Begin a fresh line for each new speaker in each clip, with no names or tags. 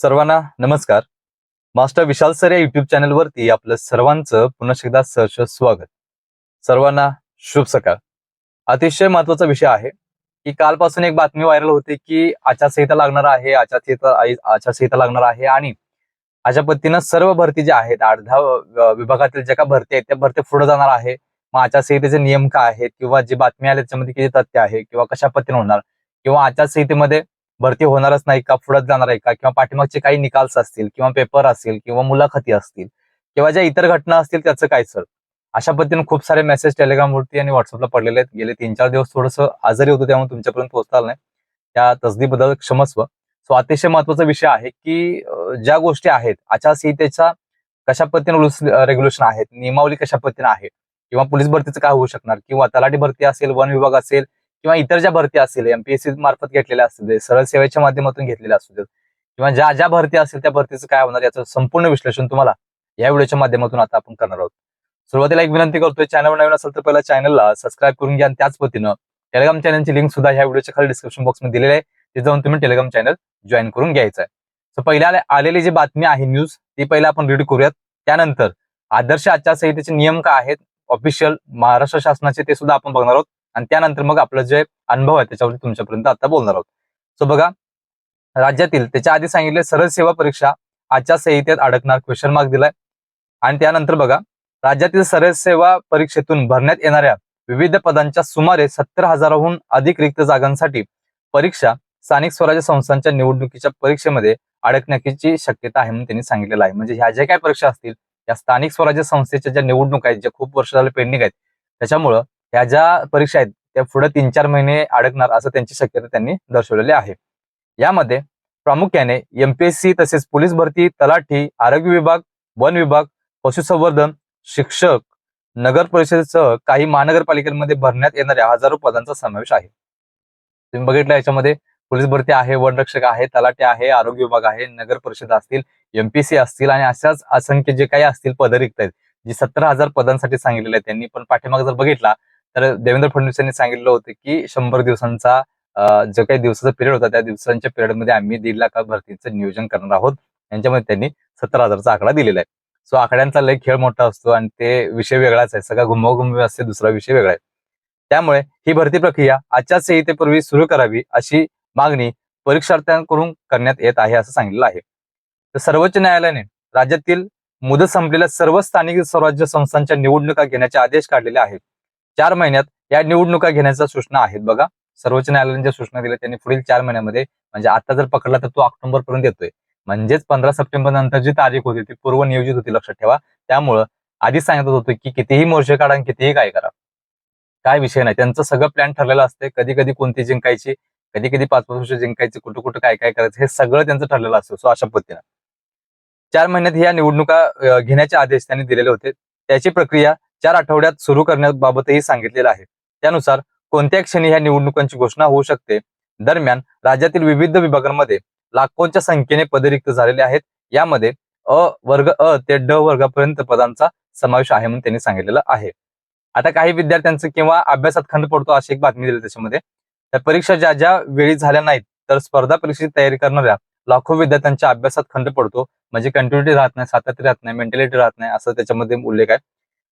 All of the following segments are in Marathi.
सर्वांना नमस्कार. मास्टर विशाल सर या युट्यूब चॅनलवरती आपलं सर्वांचं पुन्हा एकदा सहर्ष स्वागत. सर्वांना शुभ सकाळ. अतिशय महत्त्वाचा विषय आहे की कालपासून एक बातमी व्हायरल होते की आचारसंहिता लागणार आहे आचारसंहिता आचारसंहिता लागणार आहे आणि अशा पद्धतीनं सर्व भरती ज्या आहेत अर्धा विभागातील ज्या का भरती आहेत त्या भरती पुढे जाणार आहे. मग आचारसंहितेचे नियम काय आहेत किंवा जी बातमी आली त्याच्यामध्ये किती तथ्य आहे किंवा कशा पद्धतीने होणार किंवा आचारसंहितेमध्ये भरती होणारच नाही का पुढे जाणार आहे का किंवा पाठीमागचे काही निकाल्स असतील किंवा पेपर असतील किंवा मुलाखती असतील किंवा ज्या इतर घटना असतील त्याचं काय सर? अशा पद्धतीने खूप सारे मेसेज टेलिग्रामवरती आणि व्हॉट्सअपला पडलेले आहेत. गेले तीन चार दिवस थोडंसं आजारी होतो त्यामुळे तुमच्यापर्यंत पोहोचता नाही. त्या तसदीबद्दल क्षमस्व. सो अतिशय महत्त्वाचा विषय आहे की ज्या गोष्टी आहेत आचारसंहितेच्या कशा पद्धतीने रुल्स रेग्युलेशन आहेत नियमावली कशा पद्धतीने आहे किंवा पोलीस भरतीचं काय होऊ शकणार किंवा तलाठी भरती असेल वन विभाग असेल किंवा इतर ज्या भरती असतील एमपीएससी मार्फत घेतलेल्या असतील सरळ सेवेच्या माध्यमातून घेतलेल्या असू देत किंवा ज्या ज्या भरती असतील त्या भरतीचं काय होणार याचं संपूर्ण विश्लेषण तुम्हाला या व्हिडिओच्या माध्यमातून आता आपण करणार आहोत. सुरुवातीला एक विनंती करतोय चॅनल नवीन असेल तर पहिला चॅनलला सबस्क्राईब करून घ्या आणि त्याच पद्धतीनं टेलिग्राम चॅनलची लिंक सुद्धा ह्या व्हिडिओच्या खाली डिस्क्रिप्शन बॉक्समध्ये दिलेली आहे. ते जाऊन तुम्ही टेलिग्राम चॅनल जॉईन करून घ्यायचं आहे. सो पहिल्या आलेली जी बातमी आहे न्यूज ती पहिला आपण रीड करूयात. त्यानंतर आदर्श आचारसंहितेचे नियम काय आहेत? ऑफिशियल महाराष्ट्र शासनाचे ते सुद्धा आपण बघणार आहोत. आणि त्यानंतर मग आपलं जे अनुभव आहे त्याच्यावर तुमच्यापर्यंत आता बोलणार आहोत. सो बघा राज्यातील त्याच्या आधी सांगितले सरळ सेवा परीक्षा आचारसंहितेत अडकणार क्वेश्चन मार्क दिलाय. आणि त्यानंतर बघा राज्यातील सरळ सेवा परीक्षेतून भरण्यात येणाऱ्या विविध पदांच्या सुमारे सत्तर हजाराहून अधिक रिक्त जागांसाठी परीक्षा स्थानिक स्वराज्य संस्थांच्या निवडणुकीच्या परीक्षेमध्ये अडकण्याची शक्यता आहे म्हणून त्यांनी सांगितलेलं आहे. म्हणजे ह्या ज्या काही परीक्षा असतील त्या स्थानिक स्वराज्य संस्थेच्या ज्या निवडणुका आहेत ज्या खूप वर्ष झाले पेंडिंग आहेत त्याच्यामुळं ह्या ज्या परीक्षा आहेत त्या पुढे तीन चार महिने अडकणार असं त्यांची शक्यता त्यांनी दर्शवलेली आहे. यामध्ये प्रामुख्याने एमपीएससी तसेच पोलीस भरती तलाठी आरोग्य विभाग वन विभाग पशुसंवर्धन शिक्षक नगर परिषदेसह काही महानगरपालिकांमध्ये भरण्यात येणाऱ्या हजारो पदांचा समावेश आहे. तुम्ही बघितलं याच्यामध्ये पोलीस भरती आहे वनरक्षक आहे तलाठी आहे आरोग्य विभाग आहे नगर परिषद असतील एमपीसी असतील आणि अशाच असंख्य जे काही असतील पदं रिक्त आहेत जी सत्तर हजार पदांसाठी सांगितलेले आहेत त्यांनी. पण पाठीमाग जर बघितला तर देवेंद्र फडणवीस यांनी सांगितलं होतं की शंभर दिवसांचा जो काही दिवसाचा पिरियड होता त्या दिवसांच्या पिरियडमध्ये आम्ही दीड लाख भरतीचं नियोजन करणार आहोत. यांच्यामध्ये त्यांनी सत्तर हजारचा आकडा दिलेला आहे. सो आकड्यांचा लय खेळ मोठा असतो आणि ते विषय वेगळाच आहे. सगळा घुमवघुमवी असते दुसरा विषय वेगळा आहे. त्यामुळे ही भरती प्रक्रिया आचारसंहितेपूर्वी सुरू करावी अशी मागणी परीक्षार्थ्यांकडून करण्यात येत आहे असं सांगितलं आहे. तर सर्वोच्च न्यायालयाने राज्यातील मुदत संपलेल्या सर्व स्थानिक स्वराज्य संस्थांच्या निवडणुका घेण्याचे आदेश काढलेले आहेत. चार महिन्यात या निवडणुका घेण्याच्या सूचना आहेत बघा. सर्वोच्च न्यायालयाने ज्या सूचना दिल्या त्यांनी पुढील चार महिन्यामध्ये म्हणजे आता जर पकडला तर तो ऑक्टोबर पर्यंत येतोय. म्हणजेच पंधरा सप्टेंबर नंतर जी तारीख होती ती पूर्व नियोजित होती लक्षात ठेवा. त्यामुळं आधीच सांगत होतो की कितीही मोर्चे काढा आणि कितीही काय करा. काय विषय नाही. त्यांचं सगळं प्लॅन ठरलेलं असते कधी कधी कोणती जिंकायची कधी कधी पाच पाच वर्ष जिंकायची कुठं कुठं काय काय करायचं हे सगळं त्यांचं ठरलेलं असतं. सो अशा पद्धतीनं. चार महिन्यात ह्या निवडणुका घेण्याचे आदेश त्यांनी दिलेले होते. त्याची प्रक्रिया चार आठवड्यात सुरू करण्याबाबतही सांगितलेलं आहे. त्यानुसार कोणत्या क्षणी ह्या निवडणुकांची घोषणा होऊ शकते? दरम्यान राज्यातील विविध विभागांमध्ये लाखोंच्या संख्येने पदे रिक्त झालेले आहेत. यामध्ये अ वर्ग अ ते ड वर्गापर्यंत पदांचा समावेश आहे म्हणून त्यांनी सांगितलेलं आहे. आता काही विद्यार्थ्यांचं किंवा अभ्यासात खंड पडतो अशी एक बातमी दिली त्याच्यामध्ये. त्या परीक्षा ज्या ज्या वेळी झाल्या नाहीत तर स्पर्धा परीक्षेची तयारी करणाऱ्या लाखो विद्यार्थ्यांच्या अभ्यासात खंड पडतो. म्हणजे कंटिन्युटी राहत नाही सातत्य राहत नाही मेंटॅलिटी राहत नाही असं त्याच्यामध्ये उल्लेख आहे.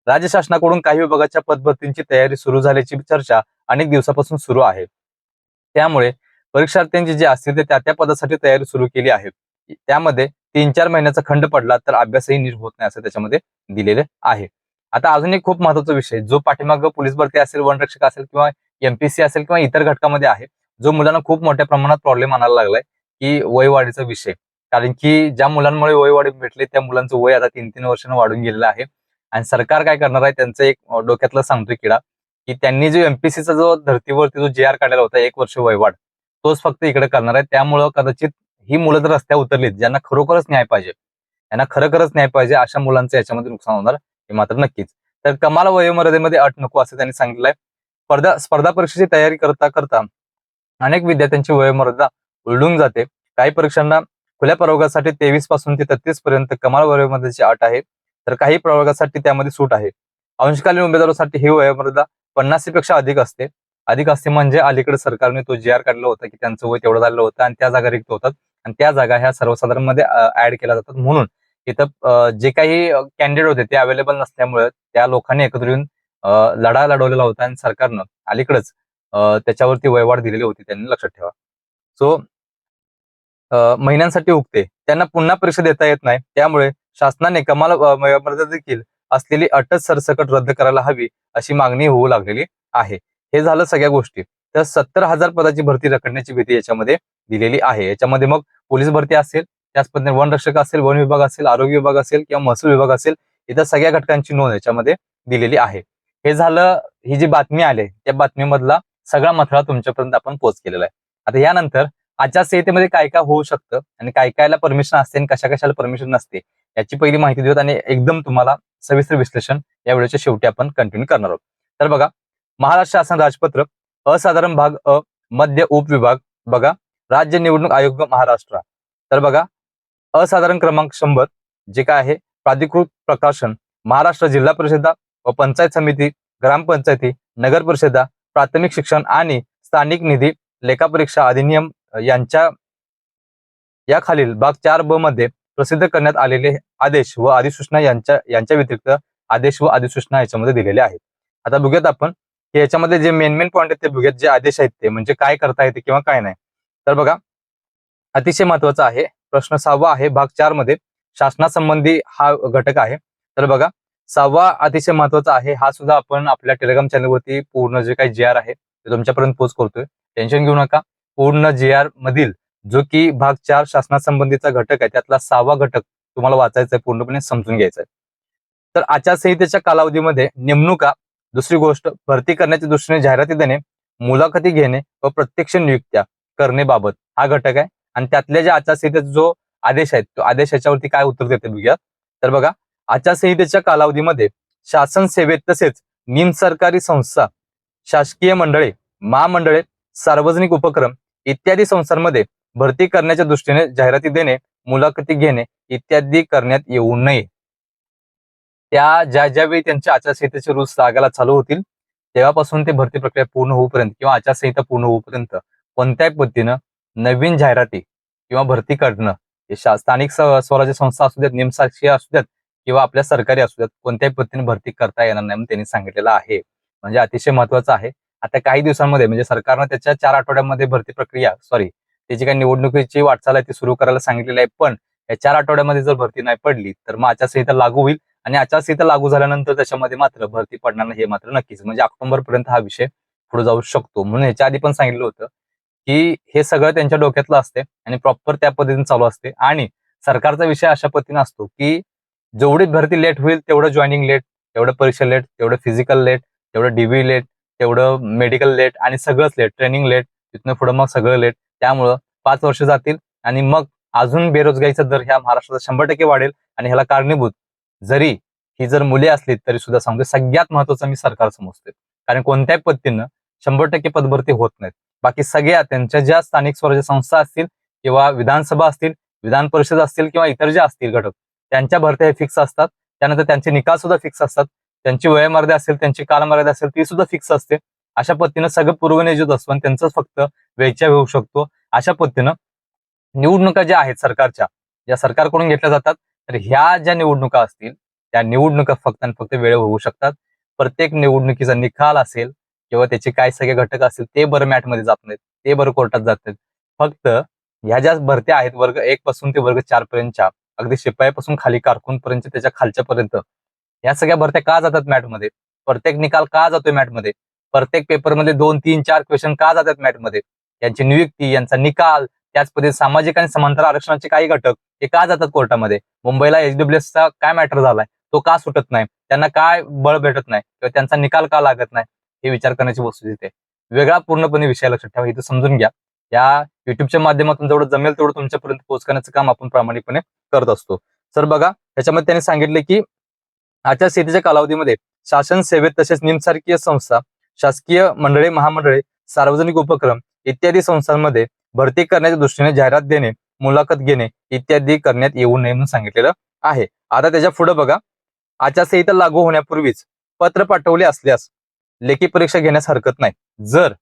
राज्य शासनाकडून काही विभागाच्या पदभरतींची तयारी सुरू झाल्याची चर्चा अनेक दिवसापासून सुरू आहे. त्यामुळे परीक्षार्थ्यांची जे असतील ते त्या त्या पदासाठी तयारी सुरू केली आहे. त्यामध्ये तीन चार महिन्याचा खंड पडला तर अभ्यासही नीट होत नाही असं त्याच्यामध्ये दिलेले आहे. आता अजून एक खूप महत्त्वाचा विषय जो पाठीमागं पोलीस भरती असेल वनरक्षक असेल किंवा एमपीसी असेल किंवा इतर घटकामध्ये आहे जो मुलांना खूप मोठ्या प्रमाणात प्रॉब्लेम आणायला लागलाय की वयवाढीचा विषय. कारण की ज्या मुलांमुळे वयवाढी भेटले त्या मुलांचं वय आता तीन तीन वर्षांना वाढून गेलेलं आहे. आणि सरकार काय करणार आहे त्यांचं एक डोक्यातलं सांगतोय किडा की त्यांनी जो एमपीसीचा जो धर्तीवरती जो जे आर काढलेला होता एक वर्ष वयवाढ तोच फक्त इकडे करणार आहे. त्यामुळं कदाचित ही मुलं जर रस्त्यावर उतरलीत ज्यांना खरोखरच न्याय पाहिजे यांना खरोखरच न्याय पाहिजे अशा मुलांचं याच्यामध्ये नुकसान होणार हे मात्र नक्कीच. तर कमाल वयोमर्यादेमध्ये अट नको असं त्यांनी सांगितलंय. स्पर्धा स्पर्धा परीक्षेची तयारी करता करता अनेक विद्यार्थ्यांची वयोमर्यादा उलडून जाते. काही परीक्षांना खुल्या प्रवर्गासाठी तेवीसपासून ते तेहतीस पर्यंत कमाल वयोमर्यादेची अट आहे. तर काही प्रवर्गासाठी त्यामध्ये सूट आहे. अंशकालीन उमेदवारासाठी ही वयोमर्यादा पन्नासी पेक्षा अधिक असते. अधिक असते म्हणजे अलीकडे सरकारने तो जी आर काढला होता की त्यांचं वय तेवढं झालं होतं आणि त्या जागा रिक्त होतात आणि त्या जागा ह्या सर्वसाधारणमध्ये ऍड केल्या जातात. म्हणून इथं जे काही कॅन्डिडेट होते ते अवेलेबल नसल्यामुळे त्या लोकांनी एकत्र येऊन लढा लढवलेला होता आणि सरकारनं अलीकडेच त्याच्यावरती वयवाढ दिलेली होती. त्यांनी लक्षात ठेवा. सो महिन्यांसाठी उगते. त्यांना पुन्हा परीक्षा देता येत नाही. त्यामुळे शासनाने कमाल मर्यादा देखील असलेली अटच सरसकट रद्द करायला हवी अशी मागणी होऊ लागलेली आहे. हे झालं सगळ्या गोष्टी. तर सत्तर हजार पदाची भरती रखडण्याची भीती याच्यामध्ये दिलेली आहे. याच्यामध्ये मग पोलीस भरती असेल त्याच पद्धतीने वन रक्षक असेल वन विभाग असेल आरोग्य विभाग असेल किंवा महसूल विभाग असेल इतर सगळ्या घटकांची नोंद याच्यामध्ये दिलेली आहे. हे झालं ही जी बातमी आली त्या बातमीमधला सगळा मथळा तुमच्यापर्यंत आपण पोच केलेला आहे. आता यानंतर आचारसंहितेमध्ये काय काय होऊ शकतं आणि काय कायला परमिशन असते आणि कशा कशाला परमिशन नसते याची पहिली माहिती देऊत आणि एकदम तुम्हाला सविस्तर विश्लेषण या व्हिडिओच्या शेवटी आपण कंटिन्यू करणार आहोत. तर बघा महाराष्ट्र शासन राजपत्र असाधारण भाग अ मध्य उपविभाग बघा राज्य निवडणूक आयोग महाराष्ट्र. तर बघा असाधारण क्रमांक शंभर जे काय आहे प्राधिकृत प्रकाशन महाराष्ट्र जिल्हा परिषदा व पंचायत समिती ग्रामपंचायती नगर परिषदा प्राथमिक शिक्षण आणि स्थानिक निधी लेखापरीक्षा अधिनियम यांच्या या खालील भाग चार ब मध्ये प्रसिद्ध करण्यात आलेले आदेश व अधिसूचना यांच्या यांच्या व्यतिरिक्त आदेश व अधिसूचना याच्यामध्ये दिलेले आहेत. आता बघूयात आपण की याच्यामध्ये जे मेन मेन पॉईंट आहेत ते बघूयात जे आदेश आहेत ते म्हणजे काय करता येते किंवा काय नाही. तर बघा अतिशय महत्त्वाचा आहे प्रश्न सहावा आहे भाग चारमध्ये शासनासंबंधी हा घटक आहे. तर बघा सहावा अतिशय महत्त्वाचा आहे हा सुद्धा आपण आपल्या टेलिग्राम चॅनलवरती पूर्ण जे काही जे आर आहे ते तुमच्यापर्यंत पोच करतोय. टेन्शन घेऊ नका. पूर्ण जे आर मधील जो की भाग चार शासनासंबंधीचा घटक आहे त्यातला सहावा घटक तुम्हाला वाचायचा आहे पूर्णपणे समजून घ्यायचा आहे तर आचारसंहितेच्या कालावधीमध्ये नेमणुका दुसरी गोष्ट भरती करण्याच्या दृष्टीने जाहिराती देणे मुलाखती घेणे व प्रत्यक्ष नियुक्त्या करण्याबाबत हा घटक आहे. आणि त्यातल्या ज्या आचारसंहितेचा जो आदेश आहे तो आदेश याच्यावरती काय उत्तर देते बघूया. तर बघा आचारसंहितेच्या कालावधीमध्ये शासन सेवेत तसेच निमसरकारी संस्था शासकीय मंडळे महामंडळे सार्वजनिक उपक्रम इत्यादी संस्थांमध्ये भरती करण्याच्या दृष्टीने जाहिराती देणे मुलाखती घेणे इत्यादी करण्यात येऊ नये. त्या ज्या ज्यावेळी त्यांच्या आचारसंहितेचे रूल्स लागायला चालू होतील तेव्हापासून ते भरती प्रक्रिया पूर्ण होऊपर्यंत किंवा आचारसंहिता पूर्ण होऊपर्यंत कोणत्याही पद्धतीनं नवीन जाहिराती किंवा भरती काढणं हे शा- स्थानिक स्वराज्य संस्था असू द्यात निमसाक्षी असू द्यात किंवा आपल्या सरकारी असू द्यात कोणत्याही पद्धतीने भरती करता येणार नाही म्हणून त्यांनी सांगितलेलं आहे. म्हणजे अतिशय महत्वाचं आहे. आता काही दिवसांमध्ये म्हणजे सरकारनं त्याच्या चार आठवड्यामध्ये भरती प्रक्रिया सॉरी त्याची काही निवडणुकीची वाटचाल आहे ती सुरू करायला सांगितलेली आहे पण या चार आठवड्यामध्ये जर भरती नाही पडली तर मग आचारसंहिता लागू होईल आणि आचारसंहिता लागू झाल्यानंतर त्याच्यामध्ये मात्र भरती पडणार नाही हे मात्र नक्कीच. म्हणजे ऑक्टोबर पर्यंत हा विषय पुढे जाऊ शकतो. म्हणून याच्या आधी पण सांगितलं होतं की हे सगळं त्यांच्या डोक्यातलं असते आणि प्रॉपर त्या पद्धतीने चालू असते आणि सरकारचा विषय अशा पद्धतीने असतो की जेवढी भरती लेट होईल तेवढं जॉईनिंग लेट तेवढं परीक्षा लेट तेवढं फिजिकल लेट तेवढं डीबी लेट तेवढं मेडिकल लेट आणि सगळंच लेट ट्रेनिंग लेट तिथनं पुढं मग सगळं लेट त्यामुळं पाच वर्ष जातील आणि मग अजून बेरोजगारीचा दर ह्या महाराष्ट्राचा शंभर टक्के वाढेल आणि ह्याला कारणीभूत. जरी ही जर मुले असली तरी सुद्धा सांगतो सगळ्यात महत्वाचं मी सरकार समजते कारण कोणत्याही पद्धतीनं शंभर टक्के पदभरती होत नाहीत. बाकी सगळ्या त्यांच्या ज्या स्थानिक स्वराज्य संस्था असतील किंवा विधानसभा असतील विधान परिषद असतील किंवा इतर ज्या असतील घटक त्यांच्या भरत्या हे फिक्स असतात. त्यानंतर त्यांचे निकाल सुद्धा फिक्स असतात. त्यांची वयमर्यादा असेल त्यांची कालमर्यादा असेल ती सुद्धा फिक्स असते. अशा पद्धतीनं सगळं पूर्वनियोजित असतो आणि त्यांचं फक्त वेळच्या होऊ शकतो. अशा पद्धतीनं निवडणुका ज्या आहेत सरकारच्या ज्या सरकारकडून घेतल्या जातात तर ह्या ज्या निवडणुका असतील त्या निवडणुका फक्त आणि फक्त वेळ होऊ शकतात. प्रत्येक निवडणुकीचा निकाल असेल किंवा त्याचे काय सगळे घटक असतील ते बरं मॅटमध्ये जात नाहीत ते बरं कोर्टात जात नाहीत. फक्त ह्या ज्या भरत्या आहेत वर्ग एक पासून ते वर्ग चार पर्यंतच्या अगदी शिपायापासून खाली कारकून पर्यंत त्याच्या खालच्या पर्यंत या सगळ्या भरत्या का जातात मॅटमध्ये प्रत्येक निकाल का जातोय मॅटमध्ये प्रत्येक पेपरमध्ये दोन तीन चार क्वेश्चन का जातात मॅटमध्ये यांची नियुक्ती यांचा निकाल त्याच पद्धतीने सामाजिक आणि समांतर आरक्षणाचे काही घटक हे का जातात कोर्टामध्ये? मुंबईला एचडब्ल्यूएसचा काय मॅटर झालाय? तो का सुटत नाही? त्यांना काय बळ भेटत नाही? किंवा त्यांचा निकाल का लागत नाही? हे विचार करण्याची वस्तू तिथे वेगळा पूर्णपणे विषय लक्षात ठेवा इथं समजून घ्या. या युट्यूबच्या माध्यमातून जेवढं जमेल तेवढं तुमच्यापर्यंत पोहोचण्याचं काम आपण प्रामाणिकपणे करत असतो. सर बघा त्याच्यामध्ये त्यांनी सांगितले की आचारसंहितेच्या कालावधीमध्ये शासन सेवेत तसेच निमसारकीय संस्था शासकीय मंडळे महामंडळे सार्वजनिक उपक्रम इत्यादी संस्थांमध्ये भरती करण्याच्या दृष्टीने जाहिरात देणे मुलाखत घेणे इत्यादी करण्यात येऊ नये म्हणून सांगितलेलं आहे. आता त्याच्या पुढे बघा. आचारसंहिता लागू होण्यापूर्वीच पत्र पाठवले असल्यास लेखी परीक्षा घेण्यास हरकत नाही. जर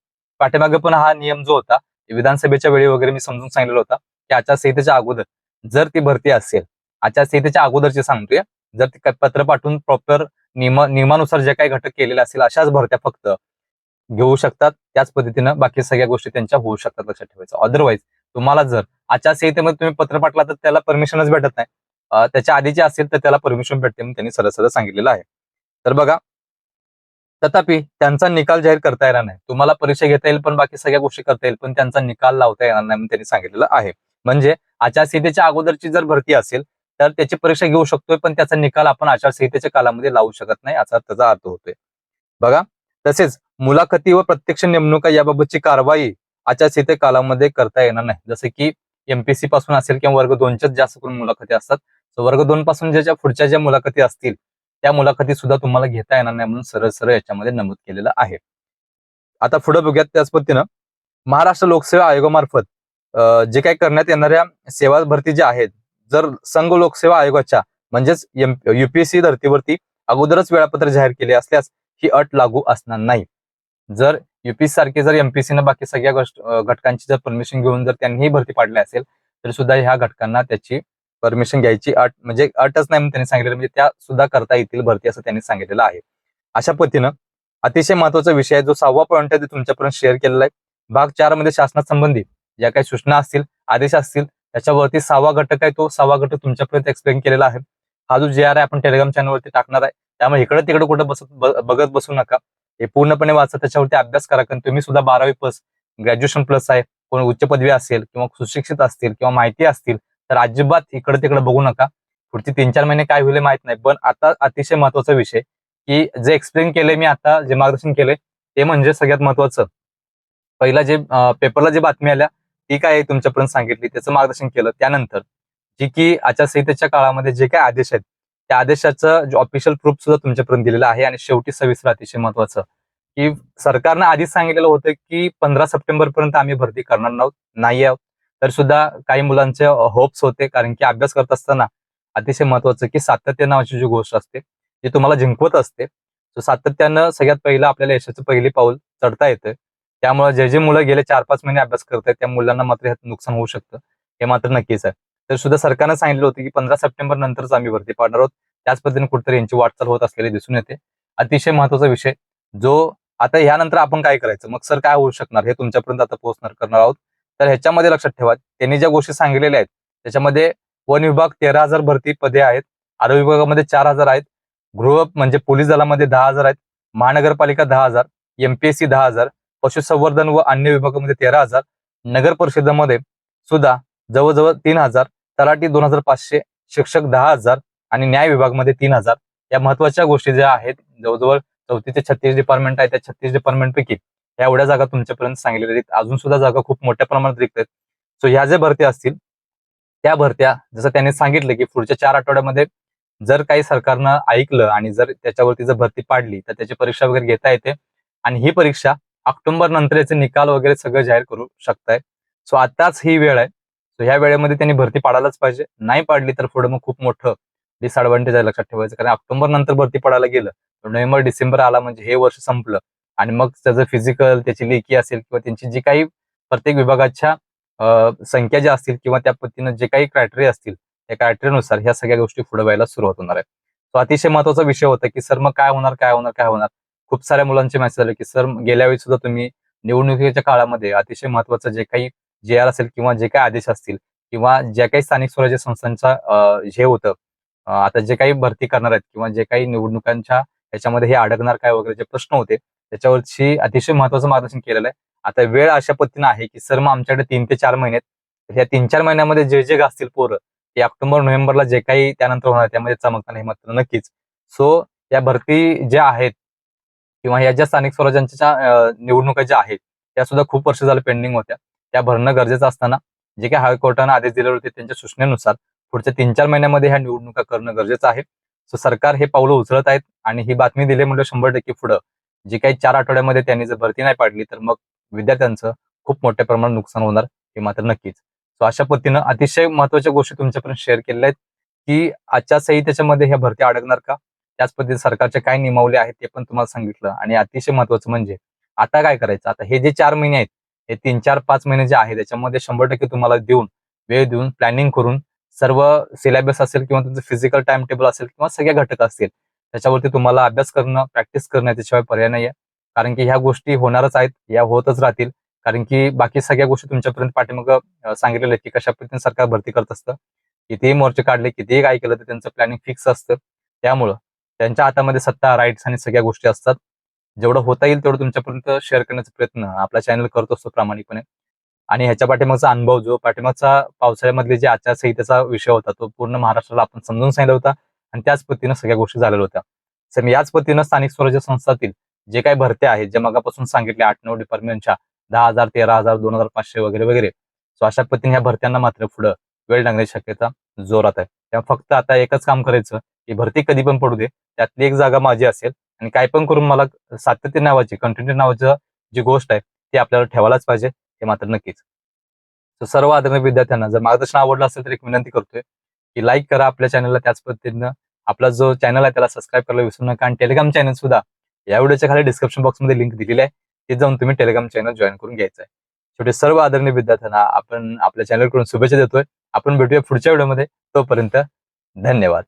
पाठीमागे पण हा नियम जो होता विधानसभेच्या वेळी वगैरे मी समजून सांगितलेला होता की आचारसंहितेच्या अगोदर जर ती भरती असेल आचारसंहितेच्या अगोदरची सांगतोय. जर पत्र पाठवून प्रॉपर नियम नियमानुसार जे काही घटक केलेले असतील अशाच भरत्या फक्त घेऊ शकतात. त्याच पद्धतीनं बाकी सगळ्या गोष्टी त्यांच्या होऊ शकतात लक्षात ठेवायचं. अदरवाईज तुम्हाला जर आचारसंहितेमध्ये तुम्ही पत्र पाठला तर त्याला परमिशनच भेटत नाही. त्याच्या त्याच्या आधीचे असेल तर त्याला परमिशन भेटते म्हणून त्यांनी सरळ सरळ सांगितलेलं आहे. तर बघा तथापि त्यांचा निकाल जाहीर करता येणार नाही. तुम्हाला परीक्षा घेता येईल पण बाकी सगळ्या गोष्टी करता येईल पण त्यांचा निकाल लावता येणार नाही म्हणून त्यांनी सांगितलेलं आहे. म्हणजे आचारसंहितेच्या अगोदरची जर भरती असेल तर त्याची परीक्षा घेऊ शकतोय पण त्याचा निकाल आपण आचारसंहितेच्या कालामध्ये लावू शकत नाही असा त्याचा अर्थ होतोय. बघा तसेच मुलाखती व प्रत्यक्ष नेमणुका याबाबतची कारवाई आचारसंहिते कालामध्ये करता येणार नाही. जसं की एमपीसी पासून असेल किंवा वर्ग दोनच्याच जास्त करून मुलाखती असतात. वर्ग दोन पासून ज्याच्या पुढच्या ज्या मुलाखती असतील त्या मुलाखती सुद्धा तुम्हाला घेता येणार नाही म्हणून सरळ सरळ याच्यामध्ये नमूद केलेलं आहे. आता पुढे बघूयात त्याच पद्धतीनं महाराष्ट्र लोकसेवा आयोगामार्फत जे काही करण्यात येणाऱ्या सेवा भरती ज्या आहेत जर संघ लोकसेवा आयोगाच्या म्हणजेच युपीएससी धर्तीवरती अगोदरच वेळापत्र जाहीर केले असल्यास ही अट लागू असणार नाही. जर युपीएससी सारखे जर एमपीसीनं बाकी सगळ्या घटकांची जर परमिशन घेऊन जर त्यांनीही भरती पाडली असेल तरी सुद्धा ह्या घटकांना त्याची परमिशन घ्यायची अट म्हणजे अटच नाही म्हणून त्यांनी सांगितलेलं म्हणजे त्या सुद्धा करता येतील भरती असं त्यांनी सांगितलेलं आहे. अशा पद्धतीनं अतिशय महत्त्वाचा विषय आहे जो सहावा पॉईंट आहे ते तुमच्यापर्यंत शेअर केलेला आहे. भाग चारमध्ये शासनासंबंधी ज्या काही सूचना असतील आदेश असतील त्याच्यावरती सहावा घटक आहे तो सहावा घटक तुमच्यापर्यंत एक्सप्लेन केलेला आहे. हा जो जे आर आहे आपण टेलिग्राम चॅनलवरती टाकणार आहे. त्यामुळे इकडे तिकडे कुठं बसत बघत बसू नका. हे पूर्णपणे वाचा त्याच्यावरती अभ्यास करा कारण तुम्ही सुद्धा बारावी प्लस ग्रॅज्युएशन प्लस आहे. कोण उच्च पदवी असेल किंवा सुशिक्षित असतील किंवा माहिती असतील तर अजिबात इकडे तिकडे बघू नका. पुढचे तीन चार महिने काय होईल माहीत नाही. पण आता अतिशय महत्त्वाचा विषय की जे एक्सप्लेन केले मी आता जे मार्गदर्शन केलंय ते म्हणजे सगळ्यात महत्वाचं. पहिला जे पेपरला जे बातमी आल्या ती काय आहे तुमच्यापर्यंत सांगितली त्याचं मार्गदर्शन केलं. त्यानंतर जी की आचारसंहितेच्या काळामध्ये जे काय आदेश आहेत त्या आदेशाचं ऑफिशियल प्रूफ सुद्धा तुमच्यापर्यंत दिलेलं आहे आणि शेवटी सविस्तर अतिशय महत्वाचं. की सरकारनं आधीच सांगितलेलं होतं की पंधरा सप्टेंबर पर्यंत आम्ही भरती करणार नाहोत नाही आहोत. तर सुद्धा काही मुलांचे होप्स होते कारण की अभ्यास करत असताना अतिशय महत्वाचं की सातत्य नावाची जी गोष्ट असते ती तुम्हाला जिंकवत असते. सातत्यानं सगळ्यात पहिलं आपल्याला यशाचं पहिली पाऊल चढता येतं त्यामुळे जे जे मुलं गेले चार पाच महिने अभ्यास करत आहेत त्या मुलांना मात्र ह्यात नुकसान होऊ शकतं. हे मात्र नक्कीच आहे. तर सुद्धा सरकारनं सांगितलं होतं की पंधरा सप्टेंबर नंतरच आम्ही भरती पाडणार आहोत. त्याच पद्धतीने कुठेतरी यांची वाटचाल होत असलेली दिसून येते. अतिशय महत्त्वाचा विषय जो आता ह्यानंतर आपण काय करायचं? मग सर काय होऊ शकणार? हे तुमच्यापर्यंत आता पोहोचणार करणार आहोत. तर ह्याच्यामध्ये लक्षात ठेवा त्यांनी ज्या गोष्टी सांगितलेल्या आहेत त्याच्यामध्ये वन विभाग तेरा हजार भरती पदे आहेत. आरोग्य विभागामध्ये चार हजार आहेत. गृह म्हणजे पोलीस दलामध्ये दहा हजार आहेत. महानगरपालिका दहा हजार. एमपीएससी दहा हजार. पशुसंवर्धन व अन्य विभागामध्ये तेरा हजार नगर परिषदेमध्ये सुद्धा जवळजवळ तीन हजार तलाठी दोन हजार पाचशे शिक्षक दहा हजार आणि न्याय विभागमध्ये तीन हजार. या महत्त्वाच्या गोष्टी ज्या आहेत जवळजवळ चौथीचे ते छत्तीस डिपार्टमेंट आहेत. त्या छत्तीस डिपार्टमेंट पैकी या एवढ्या जागा तुमच्यापर्यंत सांगितलेल्या आहेत. अजून सुद्धा जागा खूप मोठ्या प्रमाणात रिक्त आहेत. सो ह्या ज्या भरत्या असतील त्या भरत्या जसं त्यांनी सांगितलं की पुढच्या चार आठवड्यामध्ये जर काही सरकारनं ऐकलं आणि जर त्याच्यावरती जर भरती पाडली तर त्याची परीक्षा वगैरे घेता येते. आणि ही परीक्षा ऑक्टोबर नंतर याचे निकाल वगैरे सगळं जाहीर करू शकताय. सो आताच ही वेळ आहे. सो ह्या वेळेमध्ये त्यांनी भरती पाडायलाच पाहिजे. नाही पाडली तर पुढे मग खूप मोठं डिसअडव्हान्टेज आहे लक्षात ठेवायचं. कारण ऑक्टोबर नंतर भरती पडायला गेलं तर नोव्हेंबर डिसेंबर आला म्हणजे हे वर्ष संपलं. आणि मग त्याचं फिजिकल त्याची लेखी असेल किंवा त्यांची जी काही प्रत्येक विभागाच्या संख्या ज्या असतील किंवा त्या पद्धतीनं जे काही क्रायटेरिया असतील त्या क्रायटेरियानुसार ह्या सगळ्या गोष्टी पुढे व्हायला सुरुवात होणार आहे. तो अतिशय महत्त्वाचा विषय होता की सर मग काय होणार? काय होणार? काय होणार? खूप साऱ्या मुलांचे मेसेज आले की सर गेल्या वेळी सुद्धा तुम्ही निवडणुकीच्या काळामध्ये अतिशय महत्वाचं जे काही जे आर असेल किंवा जे काही आदेश असतील किंवा ज्या काही स्थानिक स्वराज्य संस्थांचा हे होतं आता जे काही भरती करणार आहेत किंवा जे काही निवडणुकांच्या याच्यामध्ये हे अडकणार काय वगैरे जे प्रश्न होते त्याच्यावरची अतिशय महत्वाचं मार्गदर्शन केलेलं आहे. आता वेळ अशा पद्धतीनं आहे की सर मग आमच्याकडे तीन ते चार महिन्यात या तीन चार महिन्यामध्ये जे जे असतील पोरं ते ऑक्टोबर नोव्हेंबरला जे काही त्यानंतर होणार त्यामध्ये चमकताना हे मात्र नक्कीच. सो या भरती ज्या आहेत किंवा या ज्या स्थानिक स्वराज्यांच्या निवडणुका ज्या आहेत त्या सुद्धा खूप वर्ष झालं पेंडिंग होत्या. त्या भरणं गरजेचं असताना जे काही हायकोर्टानं आदेश दिले होते त्यांच्या सूचनेनुसार पुढच्या तीन चार महिन्यामध्ये ह्या निवडणुका करणं गरजेचं आहे. सो सरकार हे पावलं उचलत आहेत आणि ही बातमी दिली म्हणजे शंभर टक्के पुढं जे काही चार आठवड्यामध्ये त्यांनी जर भरती नाही पाडली तर मग विद्यार्थ्यांचं खूप मोठ्या प्रमाणात नुकसान होणार हे मात्र नक्कीच. सो अशा पद्धतीनं अतिशय महत्त्वाच्या गोष्टी तुमच्यापर्यंत शेअर केलेल्या आहेत की आजच्या मध्ये ह्या भरती अडकणार का? त्याच पद्धतीने सरकारचे काय नियमावली आहेत ते पण तुम्हाला सांगितलं. आणि अतिशय महत्वाचं म्हणजे आता काय करायचं? आता हे जे चार महिने आहेत हे तीन चार पाच महिने जे आहेत त्याच्यामध्ये शंभर टक्के तुम्हाला देऊन वेळ देऊन प्लॅनिंग करून सर्व सिलेबस असेल किंवा तुमचं फिजिकल टाइम टेबल असेल किंवा सगळ्या घटक असतील त्याच्यावरती तुम्हाला अभ्यास करणं प्रॅक्टिस करणं त्याशिवाय पर्याय नाही आहे कारण की ह्या गोष्टी होणारच आहेत या होतच राहतील. कारण की बाकी सगळ्या गोष्टी तुमच्यापर्यंत पाठीमाग सांगितलेल्या की कशा पद्धतीने सरकार भरती करत असतं. कितीही मोर्चे काढले कितीही काय केलं तर त्यांचं प्लॅनिंग फिक्स असतं. त्यामुळं त्यांच्या हातामध्ये सत्ता राईट्स आणि सगळ्या गोष्टी असतात. जेवढं होता येईल तेवढं तुमच्यापर्यंत शेअर करण्याचा प्रयत्न आपला चॅनल करत असतो प्रामाणिकपणे. आणि ह्याच्या पाठीमागचा अनुभव जो पाठीमागचा पावसाळ्यामधले जे आचारसंहितेचा विषय होता तो पूर्ण महाराष्ट्राला आपण समजून सांगितला होता आणि त्याच पद्धतीनं सगळ्या गोष्टी झालेल्या होत्या. सेम याच पद्धतीनं स्थानिक स्वराज्य संस्थातील जे काही भरत्या आहेत जे मगापासून सांगितले आठ नऊ डिपार्टमेंटच्या दहा हजार तेरा हजार दोन हजार पाचशे वगैरे वगैरे सो अशा पद्धतीने ह्या भरत्यांना मात्र पुढं वेळ लागण्याची शक्यता जोरात आहे. तेव्हा फक्त आता एकच काम करायचं की भरती कधी पण पडू दे त्यातली एक जागा माझी असेल आणि काय पण करून मला सातत्य नावाची कंटिन्यू नावाचं जी गोष्ट आहे ती आपल्याला ठेवायलाच पाहिजे हे मात्र नक्कीच. तर सर्व आदरणीय विद्यार्थ्यांना जर मार्गदर्शन आवडलं असेल तर एक विनंती करतोय की लाईक करा आपल्या चॅनलला त्याच पद्धतीनं. आपला जो चॅनल आहे त्याला सबस्क्राईब करायला विसरू नका आणि टेलिग्राम चॅनल सुद्धा या व्हिडिओच्या खाली डिस्क्रिप्शन बॉक्समध्ये लिंक दिलेली आहे ते जाऊन तुम्ही टेलिग्राम चॅनल जॉईन करून घ्यायचं आहे. छोटे सर्व आदरणीय विद्यार्थ्यांना आपण आपल्या चॅनलकडून शुभेच्छा देतोय. आपण भेटूया पुढच्या व्हिडिओमध्ये. तोपर्यंत धन्यवाद.